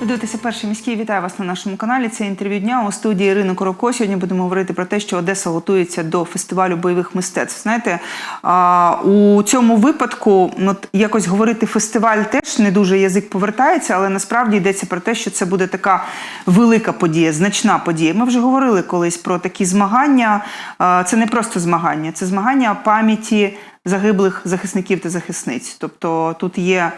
Ви перший міський. Вітаю вас на нашому каналі. Це інтерв'ю дня у студії Ірини Коровко. Сьогодні будемо говорити про те, що Одеса готується до фестивалю бойових мистецтв. Знаєте, у цьому випадку от, якось говорити фестиваль теж не дуже язик повертається, але насправді йдеться про те, що це буде така велика подія, значна подія. Ми вже говорили колись про такі змагання. Це не просто змагання, це змагання пам'яті загиблих захисників та захисниць. Тобто тут є.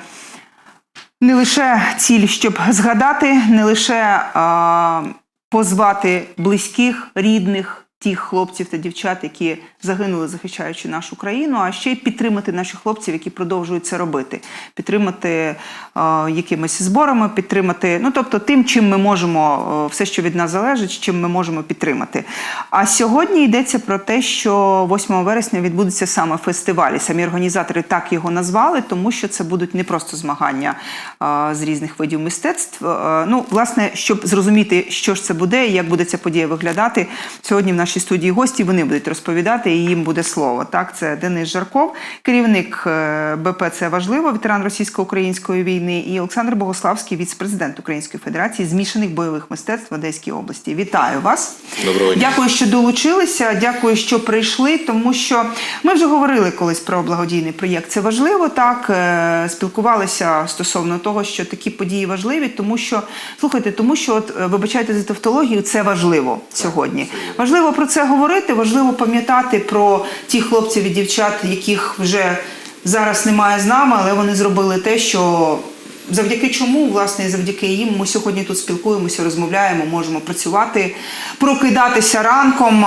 Не лише ціль, щоб згадати, не лише а, позвати близьких, рідних, тих хлопців та дівчат, які загинули, захищаючи нашу країну, а ще й підтримати наших хлопців, які продовжують це робити, підтримати а, якимись зборами, підтримати, ну тобто тим, чим ми можемо, а, все, що від нас залежить, чим ми можемо підтримати. А сьогодні йдеться про те, що 8 вересня відбудеться саме фестиваль. Самі організатори так його назвали, тому що це будуть не просто змагання а, з різних видів мистецтв. А, ну, власне, щоб зрозуміти, що ж це буде як буде ця подія виглядати, сьогодні в нашій студії гості вони будуть розповідати, і їм буде слово. Так, це Денис Жарков, керівник е, БП «Це важливо, ветеран російсько-української війни, і Олександр Богославський, віце-президент Української федерації змішаних бойових мистецтв в Одеській області. Вітаю вас! Доброго дня. Дякую, що долучилися. Дякую, що прийшли. Тому що ми вже говорили колись про благодійний проєкт. Це важливо так. е, Спілкувалися стосовно того, що такі події важливі, тому що слухайте, тому що от е, вибачайте за тавтологію, це важливо сьогодні. Важливо про це говорити. Важливо пам'ятати про тих хлопців і дівчат, яких вже зараз немає з нами, але вони зробили те, що Завдяки чому, власне, і завдяки їм ми сьогодні тут спілкуємося, розмовляємо, можемо працювати, прокидатися ранком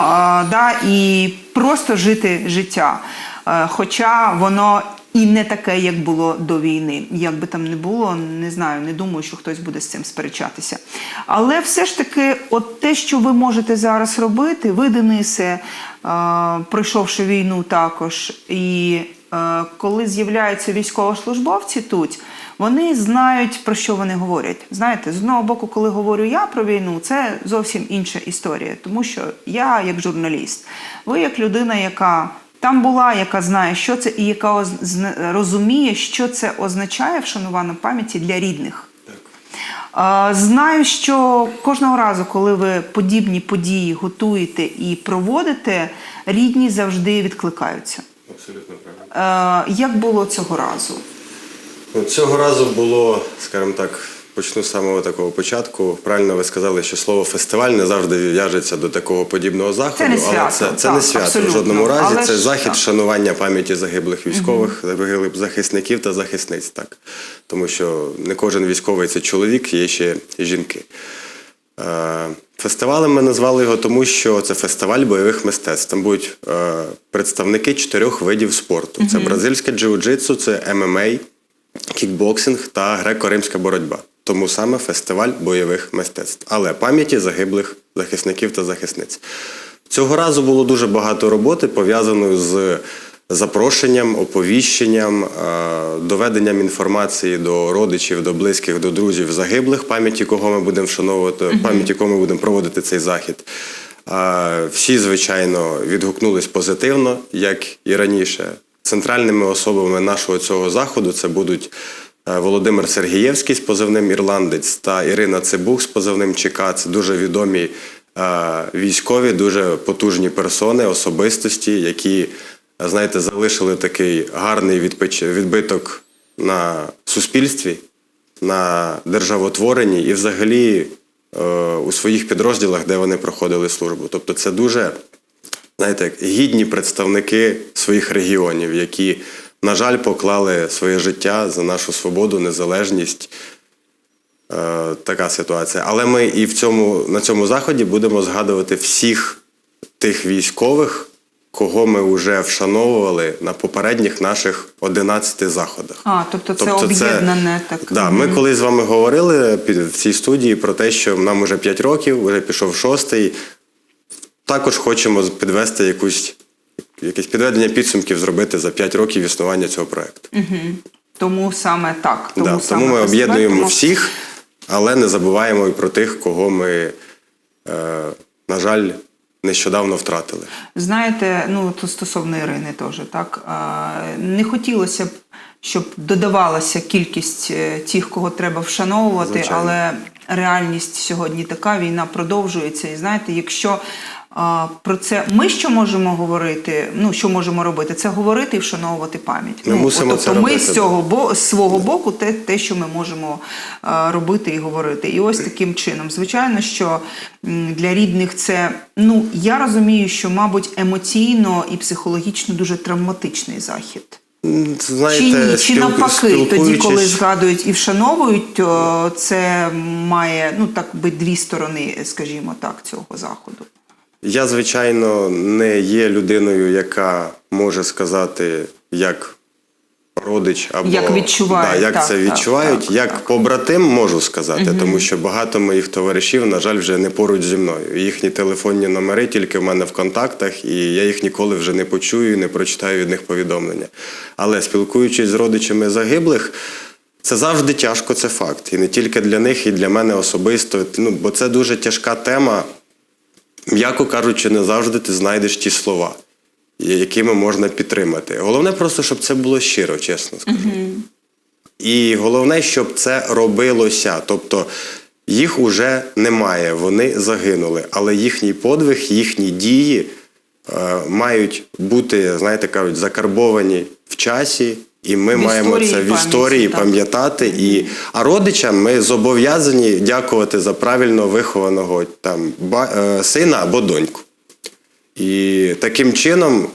да, і просто жити життя. Е, Хоча воно і не таке, як було до війни. Як би там не було, не знаю, не думаю, що хтось буде з цим сперечатися. Але все ж таки, от те, що ви можете зараз робити, ви, Денисе, е, пройшовши війну також, і е, коли з'являються військовослужбовці тут, вони знають про що вони говорять. Знаєте, з одного боку, коли говорю я про війну, це зовсім інша історія, тому що я як журналіст, ви як людина, яка там була, яка знає, що це, і яка оз- розуміє, що це означає вшанування пам'яті для рідних. Знаю, що кожного разу, коли ви подібні події готуєте і проводите, рідні завжди відкликаються. Абсолютно правильно. Як було цього разу? Ну, Цього разу було, скажімо так, почну з самого такого початку. Правильно ви сказали, що слово фестиваль не завжди в'яжеться до такого подібного заходу, Це не але це, це так, не свято абсолютно. в жодному разі. Але це ж захід так. вшанування пам'яті загиблих військових, загиблих захисників та захисниць. Так. Тому що не кожен військовий це чоловік, є ще жінки. Е, Фестивалем ми назвали його тому, що це фестиваль бойових мистецтв. Там будуть е, представники чотирьох видів спорту: це бразильське джиу-джитсу, це ММА, кікбоксинг та греко-римська боротьба. Тому саме фестиваль бойових мистецтв, але пам'яті загиблих захисників та захисниць. Цього разу було дуже багато роботи пов'язаної з запрошенням, оповіщенням, е, доведенням інформації до родичів, до близьких, до друзів загиблих, пам'яті кого ми будемо вшановувати, пам'яті кого ми будемо проводити цей захід. Е, Всі, звичайно, відгукнулись позитивно, як і раніше. Центральними особами нашого цього заходу це будуть Володимир Сергієвський з позивним Ірландець та Ірина Цибух з позивним ЧК. Це дуже відомі е, військові, дуже потужні персони, особистості, які, е, знаєте, залишили такий гарний відбиток на суспільстві, на державотворенні і взагалі е, у своїх підрозділах, де вони проходили службу. Тобто це дуже знаєте, гідні представники своїх регіонів, які, на жаль, поклали своє життя за нашу свободу, незалежність. Е, така ситуація. Але ми і в цьому, на цьому заході будемо згадувати всіх тих військових, кого ми вже вшановували на попередніх наших 11 заходах. А, тобто це об'єднане так. Да, ми коли з вами говорили під в цій студії про те, що нам уже 5 років, вже пішов шостий. Також хочемо підвести якусь якесь підведення підсумків зробити за 5 років існування цього проекту. Тому саме так. Тому, да, саме тому ми об'єднуємо тому- всіх, але не забуваємо і про тих, кого ми, е, на жаль, нещодавно втратили. Знаєте, ну то стосовно Ірини теж так. Не хотілося б щоб додавалася кількість е, тих, кого треба вшановувати, Звичайно. але реальність сьогодні така, війна продовжується. І знаєте, якщо про це ми що можемо говорити, ну що можемо робити, це говорити і вшановувати пам'ять. Ми ну, мусимо от, це тобто ми робити, з цього бо з свого боку, те, те, що ми можемо а, робити і говорити. І ось таким чином. Звичайно, що для рідних це ну я розумію, що мабуть емоційно і психологічно дуже травматичний захід. Знаєте, Чи ні, чи навпаки, тоді, коли згадують і вшановують, то це має ну так би дві сторони, скажімо так, цього заходу. Я, звичайно, не є людиною, яка може сказати, як родич або Як відчувають, да, як так, це відчувають. так, як так. побратим можу сказати, тому що багато моїх товаришів, на жаль, вже не поруч зі мною. Їхні телефонні номери тільки в мене в контактах, і я їх ніколи вже не почую, не прочитаю від них повідомлення. Але спілкуючись з родичами загиблих. Це завжди тяжко, це факт. І не тільки для них, і для мене особисто. Ну, бо це дуже тяжка тема. М'яко кажучи, не завжди ти знайдеш ті слова, якими можна підтримати. Головне просто, щоб це було щиро, чесно скажу. І головне, щоб це робилося. Тобто їх уже немає, вони загинули, але їхній подвиг, їхні дії е, мають бути, знаєте, кажуть, закарбовані в часі. І ми В маємо це в історії пам'ятати. І, а родичам ми зобов'язані дякувати за правильно вихованого там, ба, е, сина або доньку. І таким чином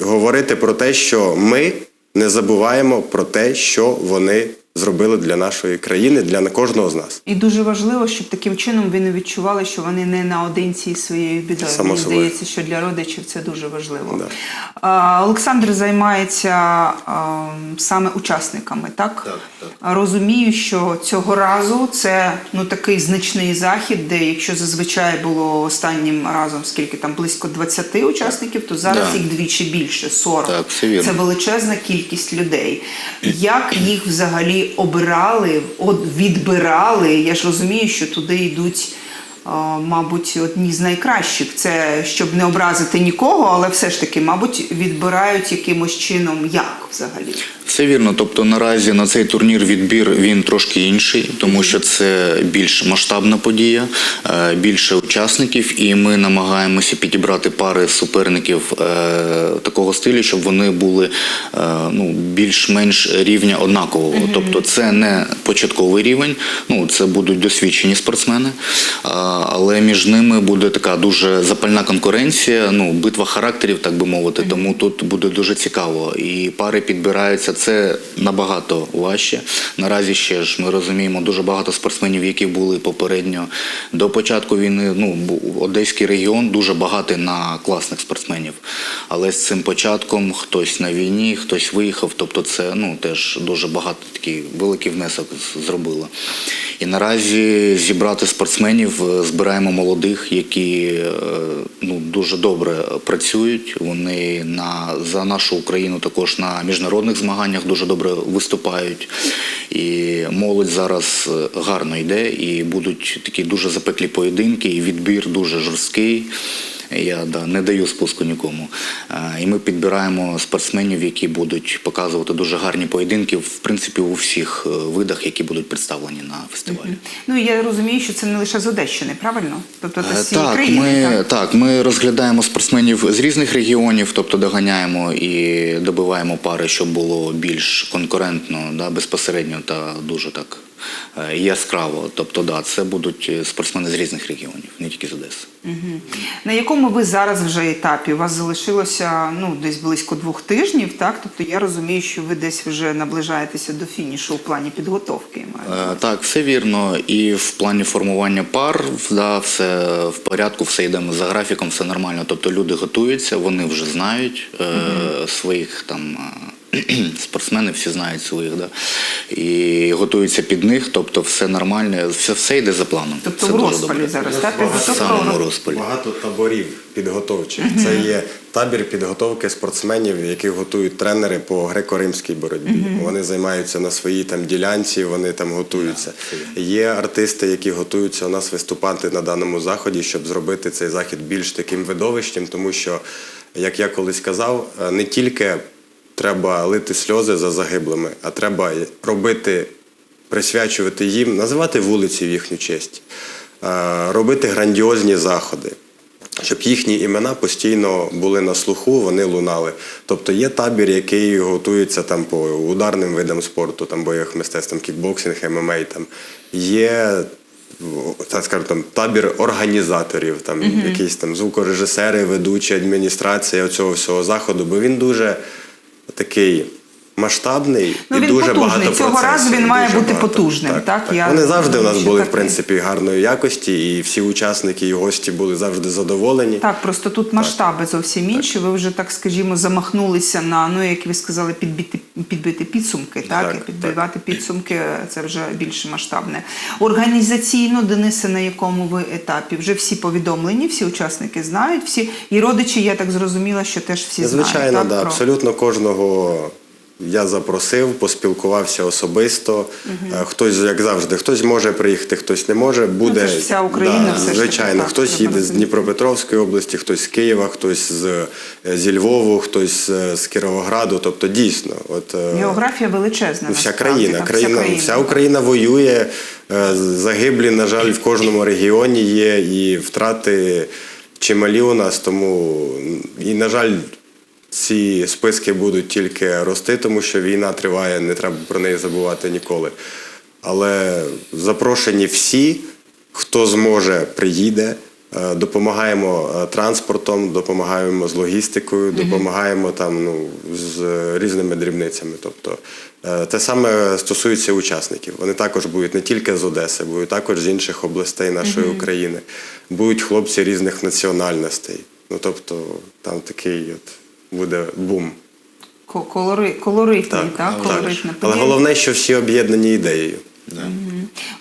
говорити про те, що ми не забуваємо про те, що вони зробили для нашої країни, для кожного з нас. І дуже важливо, щоб таким чином вони відчували, що вони не наодинці із своєю бідою. Само Мені собою. здається, що для родичів це дуже важливо. Да. Олександр займається саме учасниками, так? Так, так. Розумію, що цього разу це ну такий значний захід, де якщо зазвичай було останнім разом скільки там близько 20 учасників, то зараз Да. їх двічі більше 40. Так. Це величезна кількість людей. Як їх взагалі обирали, відбирали? Я ж розумію, що туди йдуть. Мабуть, одні з найкращих. Це щоб не образити нікого, але все ж таки, мабуть, відбирають якимось чином як взагалі. Все вірно. Тобто наразі на цей турнір відбір він трошки інший, тому що це більш масштабна подія, е, більше учасників, і ми намагаємося підібрати пари суперників е, такого стилю, щоб вони були е, ну, більш-менш рівня однакового. Тобто, це не початковий рівень, ну це будуть досвідчені спортсмени, але між ними буде така дуже запальна конкуренція, ну битва характерів, так би мовити. Тому тут буде дуже цікаво. І пари підбираються. Це набагато важче. Наразі ще ж ми розуміємо дуже багато спортсменів, які були попередньо до початку війни. Ну Одеський регіон дуже багатий на класних спортсменів. Але з цим початком хтось на війні, хтось виїхав. Тобто, це ну теж дуже багато такий великий внесок зробило. І наразі зібрати спортсменів е, збираємо молодих, які е, ну дуже добре працюють. Вони на за нашу Україну також на міжнародних змаганнях дуже добре виступають. І молодь зараз е, гарно йде, і будуть такі дуже запеклі поєдинки, і відбір дуже жорсткий. Я да, не даю спуску нікому. Е, І ми підбираємо спортсменів, які будуть показувати дуже гарні поєдинки, в принципі, у всіх е, видах, які будуть представлені на фестивалі. Ну я розумію, що це не лише з Одещини, правильно? Тобто це Е, з цієї Так, країни. ми, так? так, ми розглядаємо спортсменів з різних регіонів, тобто доганяємо і добиваємо пари, щоб було більш конкурентно, да, безпосередньо та дуже так е, яскраво. Тобто, да, це будуть е, спортсмени з різних регіонів, не тільки з Одеси. Мгм. На якому ви зараз вже етапі? У вас залишилося ну десь близько двох тижнів, так? Тобто я розумію, що ви десь вже наближаєтеся до фінішу у плані підготовки. маю Е. Так, все вірно. І в плані формування пар, да, все в порядку, все йдемо за графіком, все нормально. Тобто люди готуються, вони вже знають е, своїх там. Спортсмени всі знають своїх, да? і готуються під них, тобто все нормально, все, все йде за планом. Тобто Це в розпалі добре. зараз, так? В самому розпалі. Багато таборів підготовчих. Це є табір підготовки спортсменів, яких готують тренери по греко-римській боротьбі. Вони займаються на своїй там ділянці, вони там готуються. Є артисти, які готуються у нас виступати на даному заході, щоб зробити цей захід більш таким видовищем, тому що, як я колись казав, е, не тільки треба лити сльози за загиблими, а треба робити, присвячувати їм, називати вулиці в їхню честь, робити грандіозні заходи. Щоб їхні імена постійно були на слуху, вони лунали. Тобто є табір, який готується там по ударним видам спорту, там бойових мистецтв, там кікбоксинг, ММА, там є так скажемо, там табір організаторів, там якісь там звукорежисери, ведучі, адміністрація цього всього заходу, бо він дуже такий. Масштабний Ну, і він дуже потужний. багато Цього процесів, разу він має дуже бути багато. потужним, так? Я Вони завжди у нас були так в принципі гарної якості, і всі учасники і гості були завжди задоволені. Так, просто тут масштаби зовсім інші. Ви вже так скажімо замахнулися на ну, як ви сказали, підбити підбити підсумки. Так, Так, і підбивати підсумки це вже більше масштабне. Організаційно, Денисе, на якому ви етапі? Вже всі повідомлені, всі учасники знають, всі і родичі, я так зрозуміла, що теж всі знають. Звичайно, так, да, про- абсолютно кожного я запросив, поспілкувався особисто. Е, Хтось, як завжди, хтось може приїхати, хтось не може. Буде Ну, це ж вся Україна все звичайно. так, хтось їде з. Дніпропетровської області, хтось з Києва, хтось з, е, зі Львову, хтось е, з Кіровограду. Тобто, дійсно, от Географія величезна. Ну, Вся країна, так, країна, вся Україна воює. Загиблі, на жаль, в кожному регіоні є, і втрати чималі у нас. Тому і, на жаль, ці списки будуть тільки рости, тому що війна триває, не треба про неї забувати ніколи. Але запрошені всі, хто зможе, приїде. Е, Допомагаємо е, транспортом, допомагаємо з логістикою, допомагаємо там ну з різними дрібницями. Тобто е, те саме стосується учасників. Вони також будуть не тільки з Одеси, будуть також з інших областей нашої України. Будуть хлопці різних національностей. Ну тобто там такий от буде бум. Колори, колоритний, так, так. колоритна Але головне, що всі об'єднані ідеєю.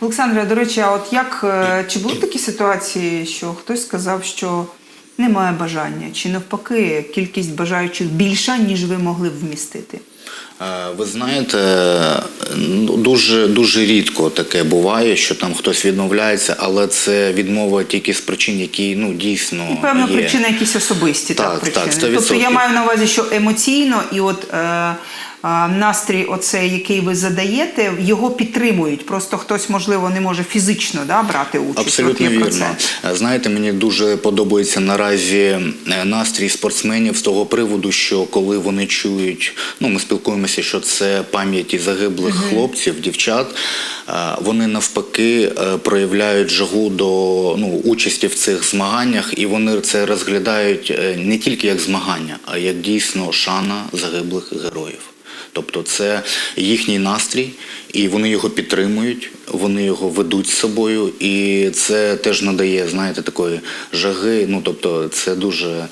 Олександре, до речі, а от як е, чи були такі ситуації, що хтось сказав, що немає бажання, чи навпаки, кількість бажаючих більша, ніж ви могли б вмістити? Е, Ви знаєте, ну, дуже дуже рідко таке буває, що там хтось відмовляється, але це відмова тільки з причин, які ну дійсно Певно, є. причини якісь особисті, так, Так, так, 100%. тобто я маю на увазі, що емоційно і от е, настрій, оцей, який ви задаєте, його підтримують. Просто хтось, можливо, не може фізично да, брати участь. Абсолютно от вірно. це. Знаєте, мені дуже подобається наразі е, настрій спортсменів з того приводу, що коли вони чують, ну ми спілкуємося, що це пам'яті загиблих хлопців, дівчат. Вони навпаки е, проявляють жагу до ну, участі в цих змаганнях, і вони це розглядають е, не тільки як змагання, а як дійсно шана загиблих героїв. Тобто це їхній настрій, і вони його підтримують, вони його ведуть з собою, і це теж надає, знаєте, такої жаги. Ну тобто, це дуже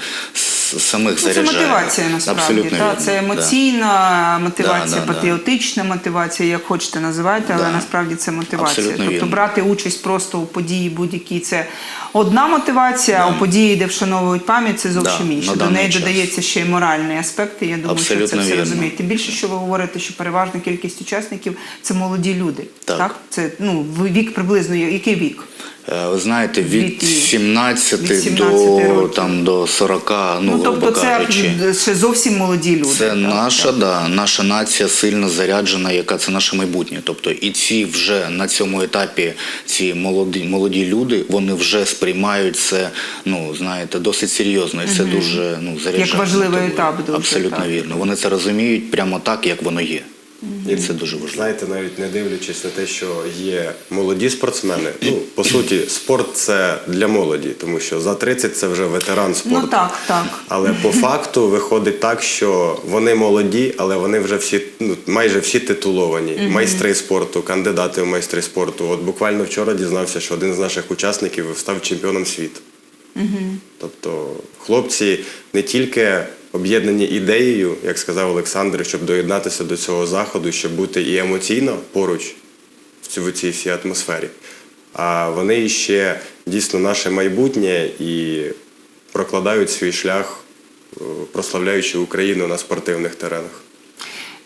самих Ну, це мотивація насправді. Абсолютно Та, це да. емоційна мотивація, Да, да, да. патріотична мотивація, як хочете називайте, але Да. насправді це мотивація. Абсолютно тобто вірно. брати участь просто у події будь-якій це одна мотивація, а у події, де вшановують пам'ять, це зовсім Да, інше. До неї час. додається ще й моральний аспект, і я думаю, що це Абсолютно все розуміють. Тим більше, що ви говорите, що переважна кількість учасників це молоді люди. Так. Це ну вік приблизно який вік? Е, Ви знаєте, від Від 17, від 17 до, років. там, до 40, ну, Ну, грубо тобто, це кажучи. ще зовсім молоді люди. Це так, наша, так. да, наша нація сильно заряджена, яка це наше майбутнє. Тобто, і ці вже на цьому етапі ці молоді, молоді люди, вони вже сприймають це, ну знаєте, досить серйозно. І це дуже ну заряджає. важливий етап дуже, Абсолютно так. вірно. Вони це розуміють прямо так, як воно є. І це дуже важливо. Знаєте, навіть не дивлячись на те, що є молоді спортсмени. Ну, по суті, спорт це для молоді, тому що за 30 це вже ветеран спорту. Ну так, так. Але по факту виходить так, що вони молоді, але вони вже всі, ну майже всі титуловані. Майстри спорту, кандидати в майстри спорту. От буквально вчора дізнався, що один з наших учасників став чемпіоном світу. Тобто хлопці не тільки об'єднані ідеєю, як сказав Олександр, щоб доєднатися до цього заходу, щоб бути і емоційно поруч в цій- всій атмосфері. А вони ще дійсно наше майбутнє і прокладають свій шлях, е, прославляючи Україну на спортивних теренах.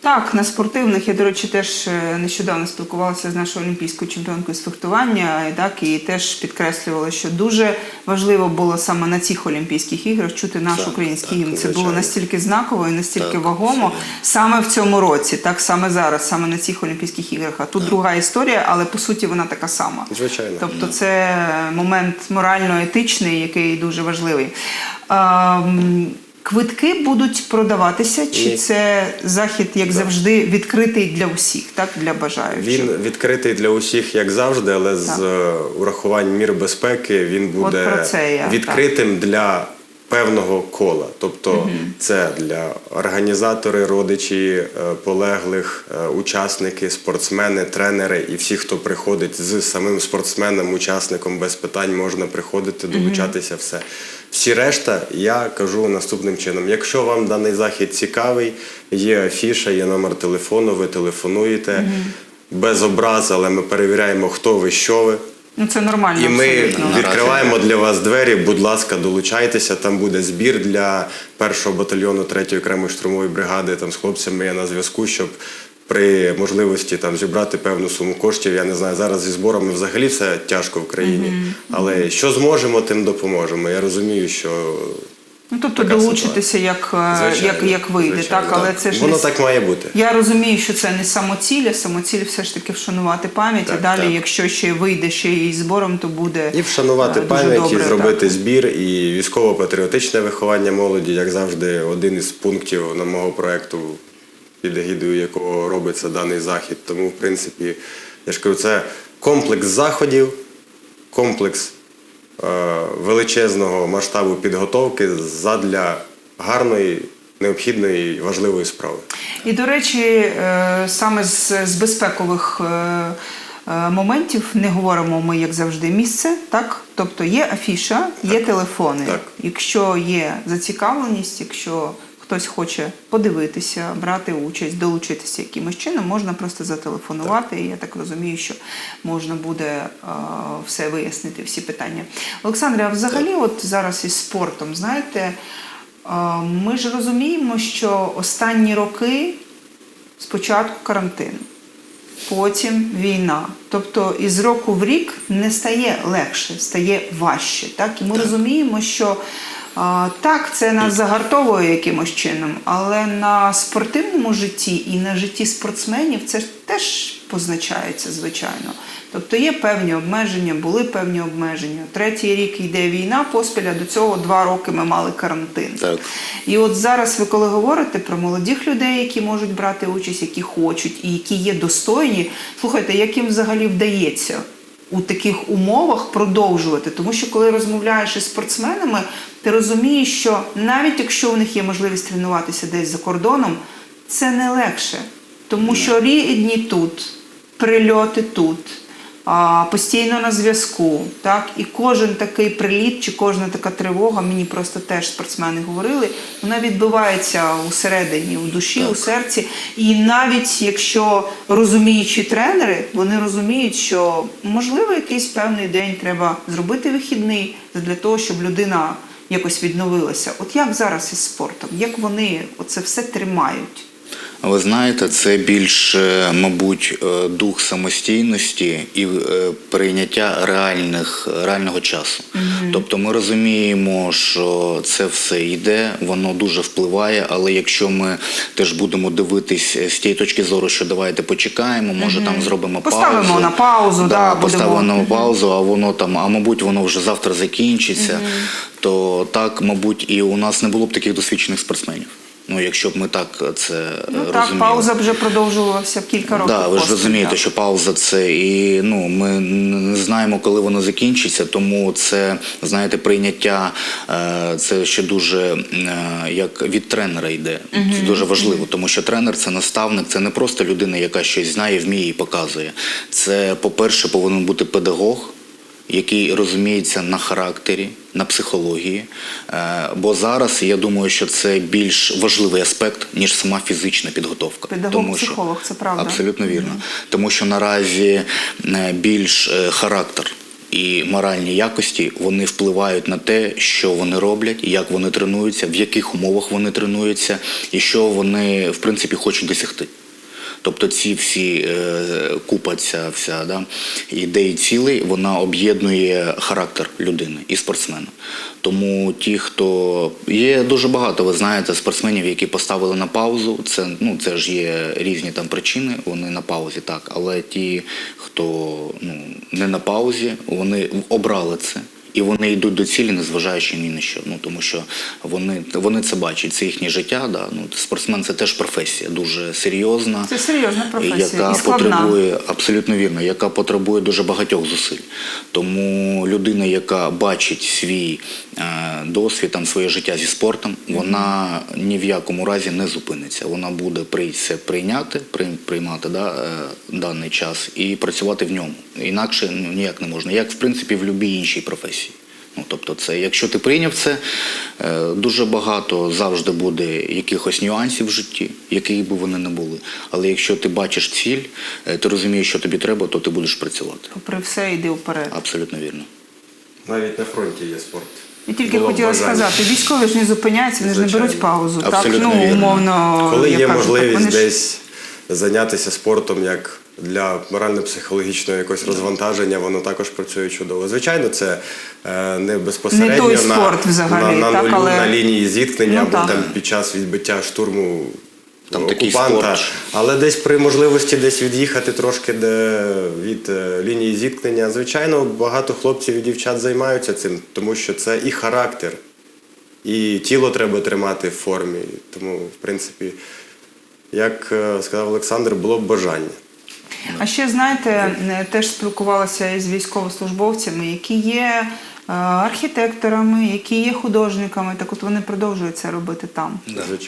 Так, на спортивних я, до речі, теж е, нещодавно спілкувалася з нашою олімпійською чемпіонкою з фехтування, і так і теж підкреслювала, що дуже важливо було саме на цих Олімпійських іграх чути наш Так, український гімн. Це було настільки знаково і настільки Так, вагомо саме в цьому році, так саме зараз, саме на цих Олімпійських іграх. А тут друга історія, але по суті вона така сама. Звичайно. Тобто це момент морально-етичний, який дуже важливий. Квитки будуть продаватися, чи це захід, як завжди, відкритий для усіх, так для бажаючих? Він відкритий для усіх, як завжди, але з Так. е, урахуванням мір безпеки він буде це я, відкритим для певного кола. Тобто це для організатори, родичі, е, полеглих, е, учасники, спортсмени, тренери і всі, хто приходить з самим спортсменом, учасником без питань, можна приходити, долучатися все. Всі решта, я кажу наступним чином: якщо вам даний захід цікавий, є афіша, є номер телефону, ви телефонуєте без образ, але ми перевіряємо, хто ви, що ви. Ну це нормально. І ми абсолютно. відкриваємо для вас двері. Будь ласка, долучайтеся. Там буде збір для першого батальйону 3-ї окремої штурмової бригади. Там з хлопцями я на зв'язку, щоб при можливості там зібрати певну суму коштів. Я не знаю, зараз зі зборами взагалі все тяжко в країні. Але що зможемо, тим допоможемо. Я розумію, що Ну, тобто така долучитися, як, е, звичайно, як, як вийде, звичайно, так? Але це ж воно не... так має бути. Я розумію, що це не самоціль, а самоціль все ж таки вшанувати пам'ять, а далі, так. якщо ще вийде ще і збором, то буде І вшанувати е, пам'ять, і зробити так. збір, і військово-патріотичне виховання молоді, як завжди, один із пунктів на мого проєкту, під егідою якого робиться даний захід. Тому, в принципі, я ж кажу, це комплекс заходів, комплекс е, величезного масштабу підготовки задля гарної, необхідної і важливої справи. І, до речі, е, саме з, з безпекових е, е, моментів не говоримо ми, як завжди, місце, так? Тобто є афіша, є телефони. Так. Якщо є зацікавленість, якщо хтось хоче подивитися, брати участь, долучитися якимось чином, можна просто зателефонувати. І я так розумію, що можна буде е, все вияснити, всі питання. Олександре, а взагалі, от зараз із спортом, знаєте, е, ми ж розуміємо, що останні роки спочатку карантин, потім війна. Тобто із року в рік не стає легше, стає важче. Так? І ми розуміємо, що а, так, це нас загартовує якимось чином, але на спортивному житті і на житті спортсменів це теж позначається, звичайно. Тобто є певні обмеження, були певні обмеження. Третій рік йде війна поспіль, а до цього два роки ми мали карантин. Так. І от зараз ви коли говорите про молодих людей, які можуть брати участь, які хочуть і які є достойні, слухайте, як їм взагалі вдається у таких умовах продовжувати? Тому що коли розмовляєш із спортсменами, ти розумієш, що навіть якщо у них є можливість тренуватися десь за кордоном, це не легше, тому що рідні тут, прильоти тут постійно на зв'язку. Так? І кожен такий приліт чи кожна така тривога, мені просто теж спортсмени говорили, вона відбувається усередині, у душі, у серці. І навіть якщо розуміючі тренери, вони розуміють, що можливо якийсь певний день треба зробити вихідний для того, щоб людина якось відновилася. От як зараз із спортом? Як вони оце все тримають? Ви знаєте, це більш, е, мабуть, е, дух самостійності і е, прийняття реальних, реального часу. Тобто ми розуміємо, що це все йде, воно дуже впливає, але якщо ми теж будемо дивитись з тієї точки зору, що давайте почекаємо, може там зробимо Поставимо паузу. на паузу, да, поставимо будемо. на паузу, а воно там, а мабуть, воно вже завтра закінчиться, то так, мабуть, і у нас не було б таких досвідчених спортсменів. Ну, якщо б ми так це е, Ну так, розуміли. пауза вже продовжувалася кілька років. Да, ви ж розумієте, так. що пауза це і ну ми не знаємо, коли воно закінчиться, тому це знаєте, прийняття е, це ще дуже е, як від тренера йде. Це дуже важливо, тому що тренер це наставник, це не просто людина, яка щось знає, вміє і показує. Це, по-перше, повинен бути педагог. Який розуміється на характері, на психології. Е, Бо зараз я думаю, що це більш важливий аспект, ніж сама фізична підготовка. Педагог, Тому що- психолог, це правда. Абсолютно вірно. Тому що наразі е, більш е, характер і моральні якості вони впливають на те, що вони роблять, як вони тренуються, в яких умовах вони тренуються, і що вони в принципі хочуть досягти. Тобто ці всі е, купа ця вся да, ідеї цілей, вона об'єднує характер людини і спортсмена. Тому ті, хто є дуже багато, ви знаєте, спортсменів, які поставили на паузу. Це ну це ж є різні там причини. Вони на паузі, так. Але ті, хто ну не на паузі, вони обрали це. І вони йдуть до цілі, незважаючи ні на що. Ну тому що вони, вони це бачать, це їхнє життя. Да. Ну, спортсмен це теж професія, дуже серйозна. Це серйозна професія яка і складна. потребує абсолютно вірно, яка потребує дуже багатьох зусиль. Тому людина, яка бачить свій е, досвід, там своє життя зі спортом, вона ні в якому разі не зупиниться. Вона буде це прийняти, при, приймати да, е, даний час і працювати в ньому. Інакше ну, ніяк не можна, як в принципі в будь-якій іншій професії. Ну, тобто, це, якщо ти прийняв це, е, дуже багато завжди буде якихось нюансів в житті, які би вони не були. Але якщо ти бачиш ціль, е, ти розумієш, що тобі треба, то ти будеш працювати. Попри все, йди вперед. Абсолютно вірно. Навіть на фронті є спорт. Я тільки Було хотіла бажання. сказати, військові ж не зупиняються, вони ж не беруть паузу. Так, Абсолютно ну, вірно. умовно. Коли є кажу, можливість вони ж- десь зайнятися спортом як для морально-психологічного якогось розвантаження, воно також працює чудово. Звичайно, це е, не безпосередньо Не той на, спорт взагалі, на, на, так, нулю, але- на лінії зіткнення Ну, або так. там під час відбиття штурму. Там такий окупанта, спорт. але десь при можливості десь від'їхати трошки де від е, лінії зіткнення. Звичайно, багато хлопців і дівчат займаються цим, тому що це і характер, і тіло треба тримати в формі. Тому, в принципі, як е, сказав Олександр, було б бажання. А ще знаєте, е, теж спілкувалася із військовослужбовцями, які є е, архітекторами, які є художниками. Так от вони продовжують це робити там.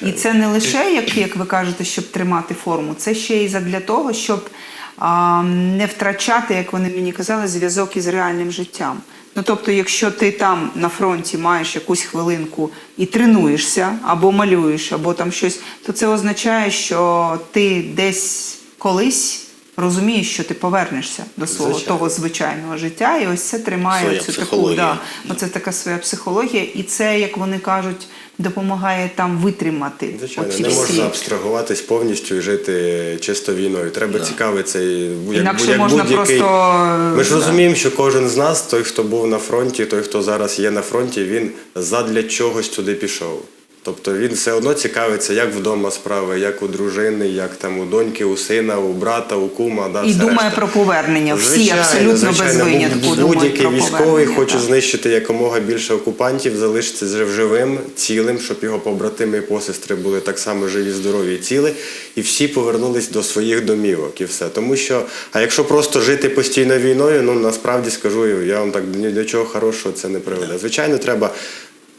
І це не лише, як, як ви кажете, щоб тримати форму, це ще й задля того, щоб а, не втрачати, як вони мені казали, зв'язок із реальним життям. Ну тобто, якщо ти там на фронті маєш якусь хвилинку і тренуєшся, або малюєш, або там щось, то це означає, що ти десь колись. Розумієш, що ти повернешся до свого Звичайно. того звичайного життя, і ось це тримає Своя цю таку да, оце така своя психологія, і це, як вони кажуть, допомагає там витримати. Звичайно, оці не всі. можна абстрагуватись повністю і жити чисто війною. Треба цікавитися. і як, Інакше як можна будь-який- просто, Ми ж да. розуміємо, що кожен з нас, той, хто був на фронті, той, хто зараз є на фронті, він задля чогось туди пішов. Тобто він все одно цікавиться, як вдома справи, як у дружини, як там у доньки, у сина, у брата, у кума. Да, І все думає решта. про повернення. Всі Звичайно, абсолютно без звичайно. винятку Будь- думають Будь-який військовий хоче так. знищити якомога більше окупантів, залишитися жив- живим, цілим, щоб його побратими і посестри були так само живі, здорові і ціли, і всі повернулись до своїх домівок і все. Тому що, а якщо просто жити постійно війною, ну насправді скажу, я вам так ні до чого хорошого це не приведе. Звичайно, треба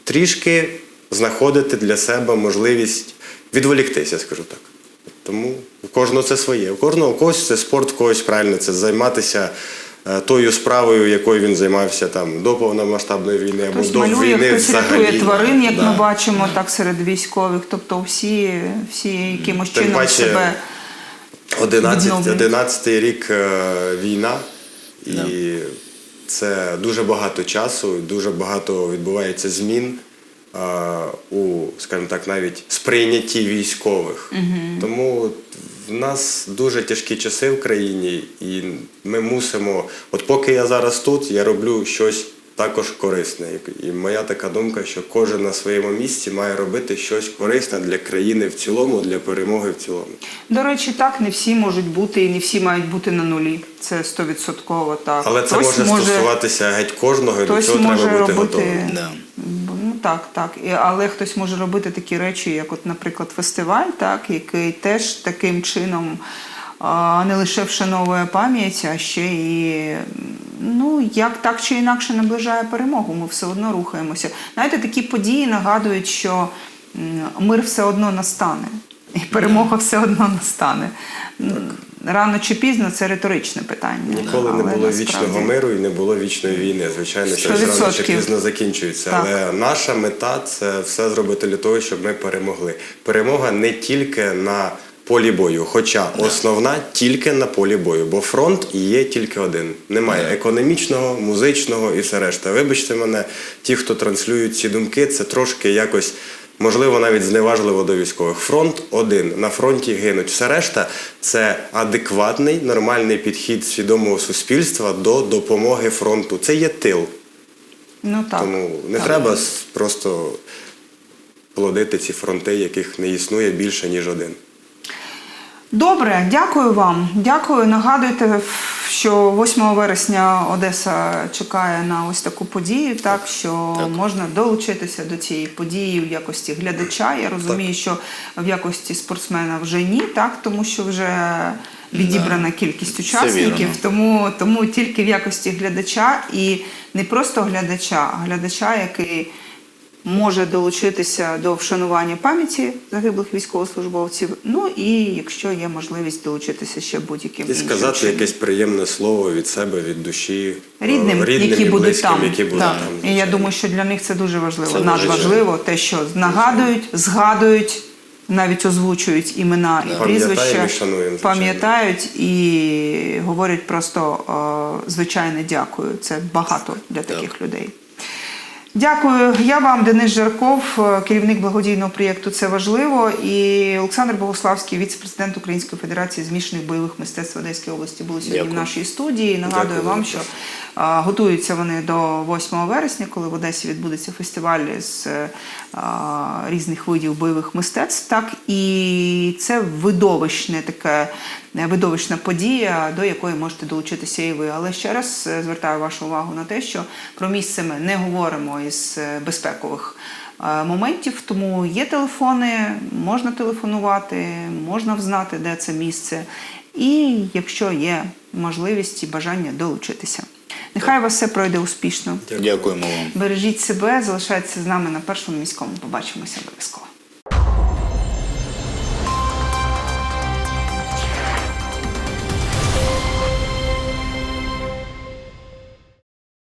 трішки знаходити для себе можливість відволіктися, скажу так. Тому у кожного це своє. У кожного у когось це спорт, у когось правильно це займатися е, тою справою, якою він займався там до повномасштабної війни або Хтось до малює, війни хтось взагалі. рятує тварин, як Да. ми бачимо, так серед військових. Тобто всі, всі якимось чином паче, себе 11, відновлюють. 11 рік е, війна, і це дуже багато часу, дуже багато відбувається змін у, скажімо так, навіть сприйнятті військових. Тому в нас дуже тяжкі часи в країні, і ми мусимо, от поки я зараз тут, я роблю щось. Також корисне. І моя така думка, що кожен на своєму місці має робити щось корисне для країни в цілому, для перемоги в цілому. До речі, так не всі можуть бути і не всі мають бути на нулі. Це стовідсотково так. Але це Хтось може, стосуватися геть кожного, і до цього може треба бути робити готовим. Да. Так, так. І- Але хтось може робити такі речі, як, от, наприклад, фестиваль, так, який теж таким чином а, не лише вшановує пам'ять, а ще і ну, як так чи інакше наближає перемогу. Ми все одно рухаємося. Знаєте, такі події нагадують, що мир все одно настане, і перемога все одно настане. М, Рано чи пізно це риторичне питання. Ніколи не було насправді- вічного миру і не було вічної війни. Звичайно, щось рано чи пізно закінчується. Так. Але наша мета це все зробити для того, щоб ми перемогли. Перемога не тільки на полі бою. Хоча основна тільки на полі бою, бо фронт є тільки один. Немає економічного, музичного і все решта. Вибачте мене, ті, хто транслюють ці думки, це трошки якось. Можливо, навіть зневажливо до військових. Фронт один. На фронті гинуть. Все решта це адекватний, нормальний підхід свідомого суспільства до допомоги фронту. Це є тил. Ну так. Тому не Так. треба просто плодити ці фронти, яких не існує більше, ніж один. Добре, дякую вам. Дякую. Нагадуйте, що 8 вересня Одеса чекає на ось таку подію, так що можна долучитися до цієї події в якості глядача. Я розумію, що в якості спортсмена вже ні, так тому що вже відібрана кількість учасників. Тому, тому тільки в якості глядача і не просто глядача, а глядача, який може долучитися до вшанування пам'яті загиблих військовослужбовців. Ну і якщо є можливість долучитися ще будь-яким І іншим сказати чином. якесь приємне слово від себе, від душі Рідним, рідним які будуть близьким, там. які будуть Так. там. І я думаю, що для них це дуже важливо. Це Надважливо те, що нагадують, згадують, навіть озвучують імена і прізвища, пам'ятають і говорять просто звичайне дякую. Це багато для таких людей. Дякую. Я вам, Денис Жарков, е, керівник благодійного проєкту Це важливо. І Олександр Богославський, віце-президент Української Федерації змішаних бойових мистецтв Одеської області, були сьогодні Дякую. в нашій студії. Нагадую Дякую вам, що а, готуються вони до 8 вересня, коли в Одесі відбудеться фестиваль з е, а, різних видів бойових мистецтв. Так і це видовищне таке е, видовищна подія, до якої можете долучитися і ви. Але ще раз е, звертаю вашу увагу на те, що про місце ми не говоримо із е, безпекових. е, Моментів, тому є телефони, можна телефонувати, можна взнати, де це місце, і якщо є можливість і бажання долучитися. Нехай вас все пройде успішно. Дякуємо вам. Бережіть себе, залишайтеся з нами на першому міському. Побачимося обов'язково.